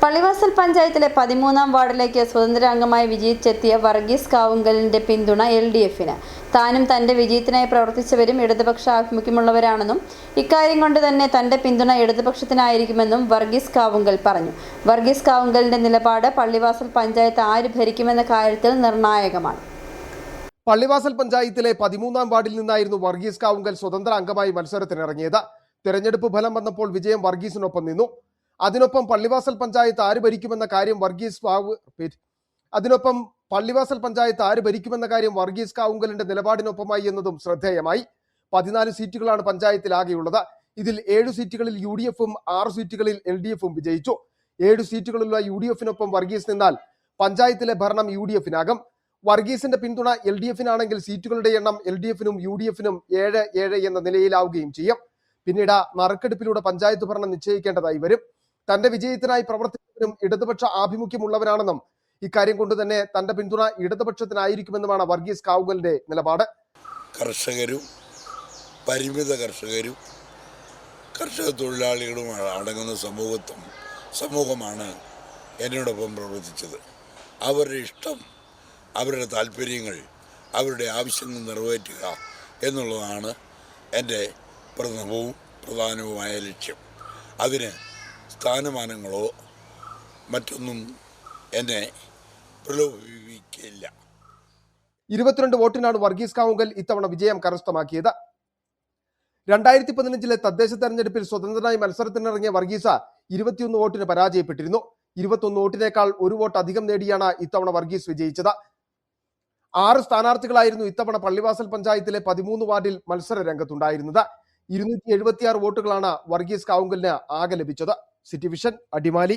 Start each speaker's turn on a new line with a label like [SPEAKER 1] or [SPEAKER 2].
[SPEAKER 1] പള്ളിവാസൽ പഞ്ചായത്തിലെ പതിമൂന്നാം വാർഡിലേക്ക് സ്വതന്ത്ര അംഗമായി വിജയിച്ചെത്തിയ വർഗീസ് കാവുങ്കലിന്റെ പിന്തുണ എൽ ഡി എഫിന്. താനും തന്റെ വിജയത്തിനായി പ്രവർത്തിച്ചവരും ഇടതുപക്ഷ ആഭിമുഖ്യമുള്ളവരാണെന്നും ഇക്കാര്യം കൊണ്ട് തന്നെ തന്റെ പിന്തുണ ഇടതുപക്ഷത്തിനായിരിക്കുമെന്നും വർഗീസ് കാവുങ്കൽ പറഞ്ഞു. വർഗീസ് കാവുങ്കലിന്റെ നിലപാട് പള്ളിവാസൽ പഞ്ചായത്ത് ആര് ഭരിക്കുമെന്ന കാര്യത്തിൽ നിർണായകമാണ്.
[SPEAKER 2] പള്ളിവാസൽ പഞ്ചായത്തിലെ പതിമൂന്നാം വാർഡിൽ നിന്നായിരുന്നു വർഗീസ് കാവുങ്കൽ സ്വതന്ത്ര അംഗമായി മത്സരത്തിനിറങ്ങിയത്. തെരഞ്ഞെടുപ്പ് ഫലം വന്നപ്പോൾ വിജയം വർഗീസിനൊപ്പം നിന്നു. അതിനൊപ്പം പള്ളിവാസൽ പഞ്ചായത്ത് ആര് ഭരിക്കുമെന്ന കാര്യം വർഗീസ് വാവ് റിപ്പീറ്റ് അതിനൊപ്പം പള്ളിവാസൽ പഞ്ചായത്ത് ആര് ഭരിക്കുമെന്ന കാര്യം വർഗീസ് കാവുങ്കലിന്റെ നിലപാടിനൊപ്പമായി എന്നതും ശ്രദ്ധേയമായി. പതിനാല് സീറ്റുകളാണ് പഞ്ചായത്തിൽ ആകെയുള്ളത്. ഇതിൽ ഏഴു സീറ്റുകളിൽ യു ഡി എഫും ആറ് സീറ്റുകളിൽ എൽ ഡി എഫും വിജയിച്ചു. ഏഴു സീറ്റുകളുള്ള യു ഡി എഫിനൊപ്പം വർഗീസ് നിന്നാൽ പഞ്ചായത്തിലെ ഭരണം യു ഡി എഫിനാകും. വർഗീസിന്റെ പിന്തുണ എൽ ഡി എഫിനാണെങ്കിൽ സീറ്റുകളുടെ എണ്ണം എൽ ഡി എഫിനും യു ഡി എഫിനും ഏഴ് ഏഴ് എന്ന നിലയിലാവുകയും ചെയ്യും. പിന്നീട് നറുക്കെടുപ്പിലൂടെ പഞ്ചായത്ത് ഭരണം നിശ്ചയിക്കേണ്ടതായി വരും. തന്റെ വിജയത്തിനായി പ്രവർത്തിക്കുന്നതിനും ഇടതുപക്ഷ ആഭിമുഖ്യമുള്ളവരാണെന്നും ഇക്കാര്യം കൊണ്ട് തന്നെ തന്റെ പിന്തുണ ഇടതുപക്ഷത്തിനായിരിക്കുമെന്നുമാണ് വർഗീസ് കാവുകലിന്റെ നിലപാട്.
[SPEAKER 3] കർഷകരും പരിമിത കർഷകരും കർഷക തൊഴിലാളികളും അടങ്ങുന്ന സമൂഹത്വം സമൂഹമാണ് എന്നോടൊപ്പം പ്രവർത്തിച്ചത്. അവരുടെ ഇഷ്ടം അവരുടെ താല്പര്യങ്ങൾ അവരുടെ ആവശ്യങ്ങൾ നിറവേറ്റുക എന്നുള്ളതാണ് എന്റെ പ്രഥമവും പ്രധാനവുമായ ലക്ഷ്യം. അതിന് സ്ഥാനമാനങ്ങളോ മറ്റൊന്നും എന്നെ പ്രലോഭിപ്പിക്കില്ല.
[SPEAKER 2] ഇരുപത്തിരണ്ട് വോട്ടിനാണ് വർഗീസ് കാവുങ്കൽ ഇത്തവണ വിജയം കരസ്ഥമാക്കിയത്. രണ്ടായിരത്തി പതിനഞ്ചിലെ തദ്ദേശ തെരഞ്ഞെടുപ്പിൽ സ്വതന്ത്രനായി മത്സരത്തിനിറങ്ങിയ വർഗീസ ഇരുപത്തിയൊന്ന് വോട്ടിന് പരാജയപ്പെട്ടിരുന്നു. ഇരുപത്തൊന്ന് വോട്ടിനേക്കാൾ ഒരു വോട്ട് അധികം നേടിയാണ് ഇത്തവണ വർഗീസ് വിജയിച്ചത്. ആറ് സ്ഥാനാർത്ഥികളായിരുന്നു ഇത്തവണ പള്ളിവാസൽ പഞ്ചായത്തിലെ പതിമൂന്ന് വാർഡിൽ മത്സര രംഗത്തുണ്ടായിരുന്നത് ഇരുന്നൂറ്റി എഴുപത്തിയാറ് വോട്ടുകളാണ് വർഗീസ് കാവുങ്കലിന് ആകെ ലഭിച്ചത്. City vision Adimali.